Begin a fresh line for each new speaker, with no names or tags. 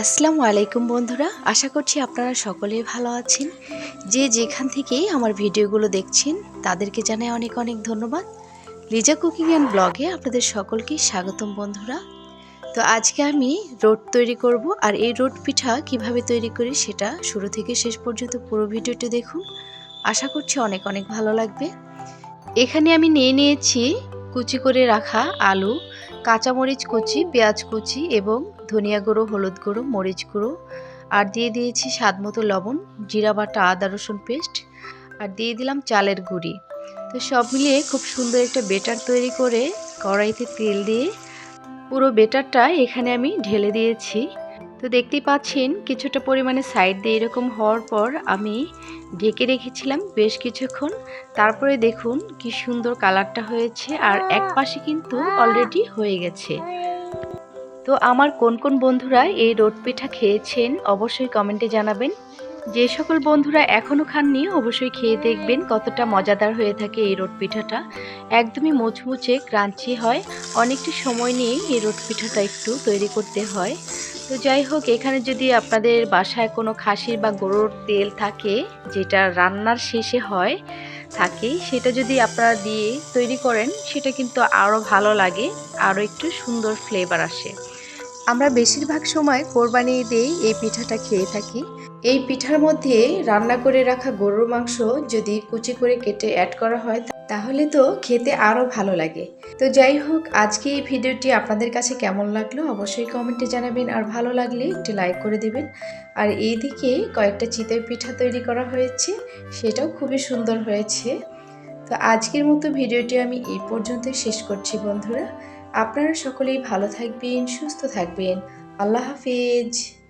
আসসালামু আলাইকুম বন্ধুরা, আশা করছি আপনারা সকলেই ভালো আছেন। যে যেখান থেকেই আমার ভিডিওগুলো দেখছেন, তাদেরকে জানাই অনেক অনেক ধন্যবাদ। লিজা কুকিং অ্যান্ড ব্লগে আপনাদের সকলকে স্বাগতম বন্ধুরা। তো আজকে আমি রোড তৈরি করব, আর এই রোড পিঠা কীভাবে তৈরি করি সেটা শুরু থেকে শেষ পর্যন্ত পুরো ভিডিওটি দেখুন। আশা করছি অনেক অনেক ভালো লাগবে। এখানে আমি নিয়ে নিয়েছি কুচি করে রাখা আলু কাঁচামরিচ কুচি, পেঁয়াজ কুচি এবং ধনিয়া গুঁড়ো, হলুদ গুঁড়ো, মরিচ গুঁড়ো। আর দিয়ে দিয়েছি স্বাদ মতো লবণ, জিরা বাটা, আদা, রসুন পেস্ট। আর দিয়ে দিলাম চালের গুঁড়ি। তো সব মিলিয়ে খুব সুন্দর একটা বেটার তৈরি করে কড়াইতে তেল দিয়ে পুরো বেটারটা এখানে আমি ঢেলে দিয়েছি। তো দেখতেই পাচ্ছেন, কিছুটা পরিমাণে সাইড দিয়ে এরকম হওয়ার পর আমি ঢেকে রেখেছিলাম বেশ কিছুক্ষণ। তারপরে দেখুন কি সুন্দর কালারটা হয়েছে আর এক পাশে কিন্তু অলরেডি হয়ে গেছে। তো আমার কোন কোন বন্ধুরা এই রোড পিঠা খেয়েছেন অবশ্যই কমেন্টে জানাবেন। যে সকল বন্ধুরা এখনও খাননি অবশ্যই খেয়ে দেখবেন কতটা মজাদার হয়ে থাকে এই রোড পিঠাটা। একদমই মুচমুচে, ক্রাঞ্চি হয়। অনেকটা সময় নিয়ে এই রোড পিঠাটা একটু তৈরি করতে হয়। তো যাই হোক এখানে যদি আপনাদের বাসায় কোনো খাসির বা গরুর তেল থাকে, যেটা রান্নার শেষে হয়, থাকে, সেটা যদি আপনারা দিয়ে তৈরি করেন, সেটা কিন্তু আরও ভালো লাগে, আরও একটু সুন্দর ফ্লেভার আসে। আমরা বেশিরভাগ সময় কোরবানি দিয়েই এই পিঠাটা খেয়ে থাকি। এই পিঠার মধ্যে রান্না করে রাখা গরুর মাংস যদি কুচি করে কেটে অ্যাড করা হয়, তাহলে তো খেতে আরও ভালো লাগে। তো যাই হোক, আজকে এই ভিডিওটি আপনাদের কাছে কেমন লাগল অবশ্যই কমেন্টে জানাবেন। আর ভালো লাগলে একটি লাইক করে দেবেন। আর এইদিকে কয়েকটা চিতই পিঠা তৈরি করা হয়েছে, সেটাও খুবই সুন্দর হয়েছে। তো আজকের মতো ভিডিওটি আমি এই পর্যন্ত শেষ করছি বন্ধুরা। আপনারা সকলেই ভালো থাকবেন, সুস্থ থাকবেন। আল্লাহ হাফিজ।